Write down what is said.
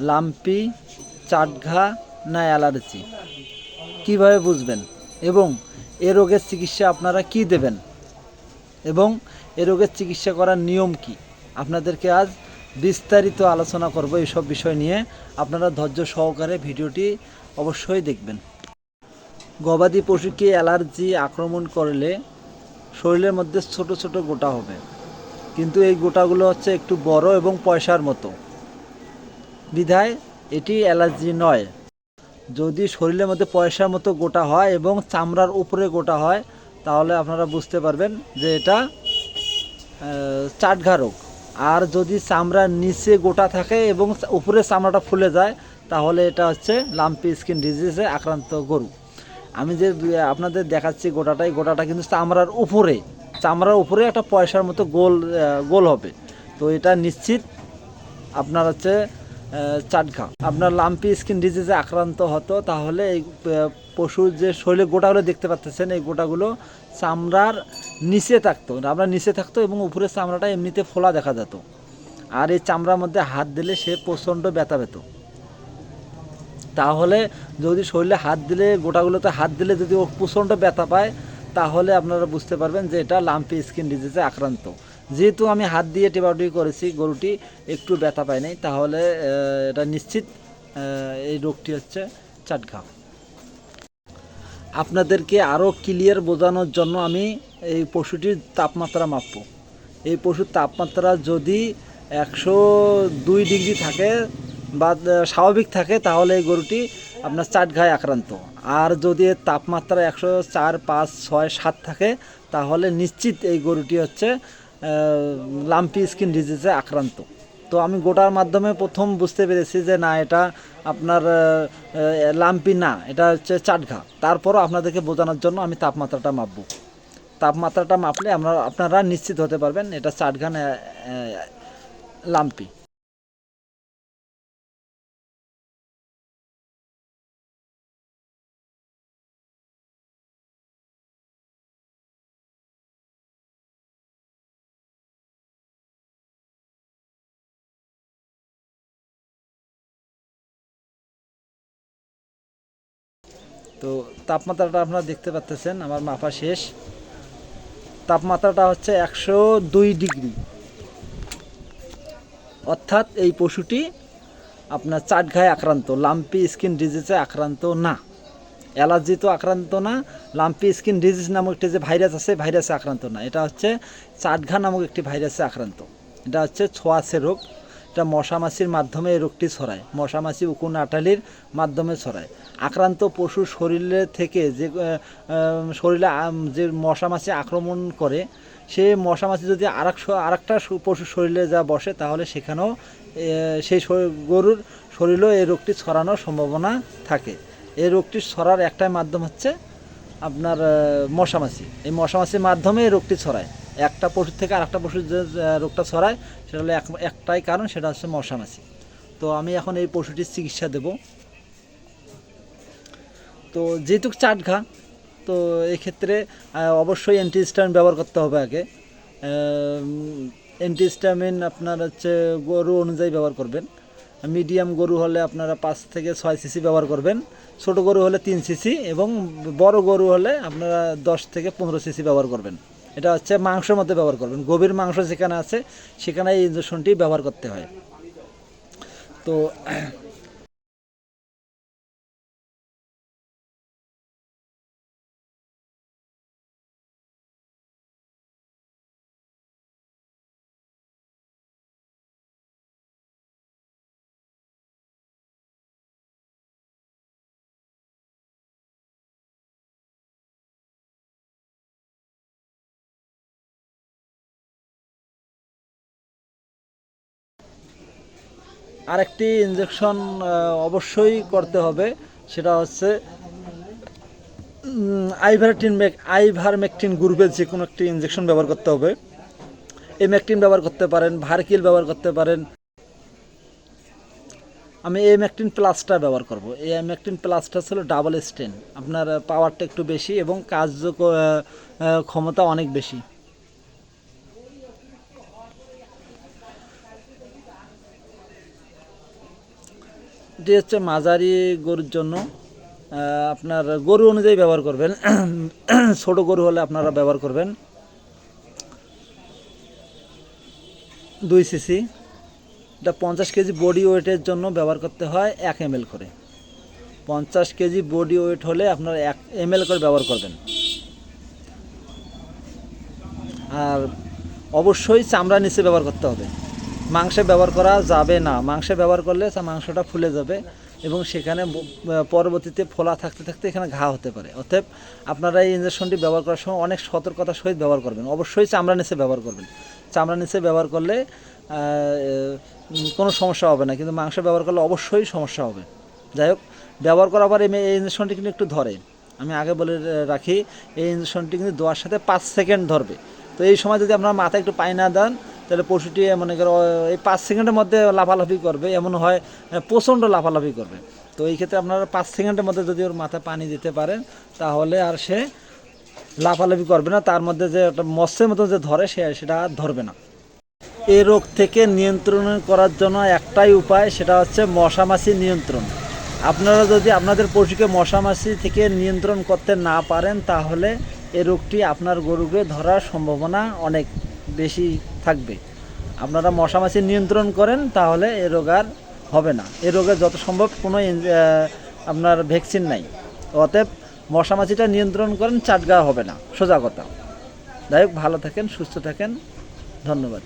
Lumpy, চাটঘা না allergy? কীভাবে বুঝবেন? এবং এ রোগের চিকিৎসা আপনারা কি দেবেন? এবং এ রোগের চিকিৎসা করার নিয়ম কি? আপনাদেরকে আজ বিস্তারিত আলোচনা করব এইসব বিষয় নিয়ে। আপনারা ধৈর্য সহকারে ভিডিওটি অবশ্যই দেখবেন। গবাদি পশুকে অ্যালার্জি আক্রমণ করলে শরীরের মধ্যে ছোট ছোট গোটা হবে। কিন্তু এই গোটাগুলো হচ্ছে একটু বড় এবং পয়সার মতো। বিধায় এটি অ্যালার্জি নয়। যদি শরীরের মধ্যে পয়সার মতো গোটা হয় এবং চামড়ার উপরে গোটা হয়, তাহলে আপনারা বুঝতে পারবেন যে এটা চাটঘা রোগ। আর যদি চামড়ার নিচে গোটা থাকে এবং উপরে চামড়াটা ফুলে যায়, তাহলে এটা হচ্ছে লাম্পি স্কিন ডিজিজে আক্রান্ত গরু। আমি যে আপনাদের দেখাচ্ছি গোটাটাই গোটাটা কিন্তু চামড়ার উপরে চামড়ার উপরে একটা পয়সার মতো গোল গোল হবে। তো এটা নিশ্চিত আপনার হচ্ছে চাটঘা আপনার লাম্পি স্কিন ডিজিজে আক্রান্ত হতো, তাহলে এই পশুর যে শরীরে গোটাগুলো দেখতে পাচ্ছেন, এই গোটাগুলো চামড়ার নিচে থাকতো। আমরা নিচে থাকতো এবং উপরে চামড়াটা এমনিতে ফোলা দেখা যেত। আর এই চামড়ার মধ্যে হাত দিলে সে প্রচণ্ড ব্যথা পেত। তাহলে যদি শরীরে হাত দিলে, গোটাগুলোতে হাত দিলে যদি ও প্রচণ্ড ব্যথা পায় তাহলে আপনারা বুঝতে পারবেন যে এটা লাম্পি স্কিন ডিজিজে আক্রান্ত। যেহেতু আমি হাত দিয়ে টিবাউটি করেছি, গরুটি একটু ব্যথা পায় নাই, তাহলে এটা নিশ্চিত এই রোগটি হচ্ছে চাটঘা আপনাদেরকে আরও ক্লিয়ার বোঝানোর জন্য আমি এই পশুটির তাপমাত্রা মাপব। এই পশুর তাপমাত্রা যদি একশো দুই ডিগ্রি থাকে বা স্বাভাবিক থাকে, তাহলে এই গরুটি আপনার চাট ঘায়ে আক্রান্ত। আর যদি তাপমাত্রা একশো চার, পাঁচ, ছয়, সাত থাকে, তাহলে নিশ্চিত এই গরুটি হচ্ছে লাম্পি স্কিন ডিজিজে আক্রান্ত। তো আমি গোটার মাধ্যমে প্রথম বুঝতে পেরেছি যে না, এটা আপনার লাম্পি না, এটা হচ্ছে চাটঘা। তারপরও আপনাদেরকে বোঝানোর জন্য আমি তাপমাত্রাটা মাপবো। তাপমাত্রাটা মাপলে আমরা, আপনারা নিশ্চিত হতে পারবেন, এটা চাটঘা লাম্পি। তো তাপমাত্রাটা আপনারা দেখতে পাচ্ছেন আমার মাপা শেষ। তাপমাত্রাটা হচ্ছে একশো দুই ডিগ্রি। অর্থাৎ এই পশুটি আপনার চাটঘায় আক্রান্ত, লাম্পি স্কিন ডিজিজে আক্রান্ত না। অ্যালার্জি তো আক্রান্ত না, লাম্পি স্কিন ডিজিজ নামক একটি যে ভাইরাস আছে, ভাইরাসে আক্রান্ত না। এটা হচ্ছে চাটঘা নামক একটি ভাইরাসে আক্রান্ত। এটা হচ্ছে ছোঁয়াশে রোগ। এটা মশামাছির মাধ্যমে এই রোগটি ছড়ায়। মশামাছি উকুন আটালির মাধ্যমে ছড়ায়। আক্রান্ত পশুর শরীরে থেকে যে শরীরে যে মশামাছি আক্রমণ করে, সে মশামাছি যদি আরেক আরেকটা পশুর শরীরে যা বসে, তাহলে সেখানেও সেই গরুর শরীরেও এই রোগটি ছড়ানোর সম্ভাবনা থাকে। এই রোগটি ছড়ার একটাই মাধ্যম হচ্ছে আপনার মশামাছি। এই মশামাছির মাধ্যমে এই রোগটি ছড়ায়। একটা পশুর থেকে আরেকটা পশুর যে রোগটা ছড়ায়, সেটা হলো এক- একটাই কারণ, সেটা হচ্ছে মশামাছি তো আমি এখন এই পশুটির চিকিৎসা দেব। তো যেহেতু চাটঘা তো এক্ষেত্রে অবশ্যই অ্যান্টিস্টামিন ব্যবহার করতে হবে আগে। অ্যান্টিস্টামিন আপনার হচ্ছে গরু অনুযায়ী ব্যবহার করবেন। মিডিয়াম গরু হলে আপনারা পাঁচ থেকে ছয় সিসি ব্যবহার করবেন। ছোট গরু হলে তিন সিসি এবং বড় গরু হলে আপনারা দশ থেকে পনেরো সিসি ব্যবহার করবেন। এটা হচ্ছে মাংসের মধ্যে ব্যবহার করবেন। গভীর মাংস যেখানে আছে সেখানে এই ইঞ্জেকশনটি ব্যবহার করতে হয়। তো আরেকটি ইঞ্জেকশন অবশ্যই করতে হবে। সেটা হচ্ছে আইভারটিন মেক আইভারমেকটিন গ্রুপের যে কোনো একটি ইঞ্জেকশন ব্যবহার করতে হবে। এই ম্যাকটিন ব্যবহার করতে পারেন ভারকিল ব্যবহার করতে পারেন। আমি এই ম্যাকটিন প্লাসটা ব্যবহার করব। এই ম্যাকটিন প্লাসটা ছিল ডাবল স্টেন আপনার পাওয়ারটা একটু বেশি এবং কার্য ক্ষমতা অনেক বেশি। ওষুধটি হচ্ছে মাঝারি গরুর জন্য আপনার গরু অনুযায়ী ব্যবহার করবেন। ছোট গরু হলে আপনারা ব্যবহার করবেন দুই সিসি। এটা পঞ্চাশ কেজি বডি ওয়েটের জন্য ব্যবহার করতে হয় এক এম করে। পঞ্চাশ কেজি বডি ওয়েট হলে আপনারা এক এম করে ব্যবহার করবেন। আর অবশ্যই চামড়া নিচে ব্যবহার করতে হবে। মাংসে ব্যবহার করা যাবে না। মাংসে ব্যবহার করলে মাংসটা ফুলে যাবে এবং সেখানে পরবর্তীতে ফোলা থাকতে থাকতে এখানে ঘা হতে পারে। অতএব আপনারা এই ইঞ্জেকশনটি ব্যবহার করার সময় অনেক সতর্কতার সহিত ব্যবহার করবেন। অবশ্যই চামড়া নিচে ব্যবহার করবেন। চামড়া নিচে ব্যবহার করলে কোনো সমস্যা হবে না, কিন্তু মাংস ব্যবহার করলে অবশ্যই সমস্যা হবে। যাই হোক, ব্যবহার করার পরে এই ইঞ্জেকশনটি কিন্তু একটু ধরে। আমি আগে বলে রাখি, এই ইঞ্জেকশনটি কিন্তু দোয়ার সাথে পাঁচ সেকেন্ড ধরবে। তো এই সময় যদি আপনার মাথায় একটু পানি না দেন তাহলে পশুটি মনে করো এই পাঁচ সেকেন্ডের মধ্যে লাফালাফি করবে, এমন হয় প্রচণ্ড লাফালাফি করবে। তো এই ক্ষেত্রে আপনারা পাঁচ সেকেন্ডের মধ্যে যদি ওর মাথায় পানি দিতে পারেন, তাহলে আর সে লাফালাফি করবে না। তার মধ্যে যে একটা মৎস্যের মতো যে ধরে, সে সেটা ধরবে না। এই রোগ থেকে নিয়ন্ত্রণ করার জন্য একটাই উপায়, সেটা হচ্ছে মশামাছি নিয়ন্ত্রণ। আপনারা যদি আপনাদের পশুকে মশামাছি থেকে নিয়ন্ত্রণ করতে না পারেন, তাহলে এই রোগটি আপনার গরুকে ধরার সম্ভাবনা অনেক বেশি থাকবে। আপনারা মশামাছি নিয়ন্ত্রণ করেন, তাহলে এ রোগ আর হবে না। এ রোগে যত সম্ভব কোনো আপনার ভ্যাকসিন নাই। অতএব মশামাছিটা নিয়ন্ত্রণ করেন, চাটগা হবে না। সোজা কথা। যাই হোক, ভালো থাকেন, সুস্থ থাকেন। ধন্যবাদ।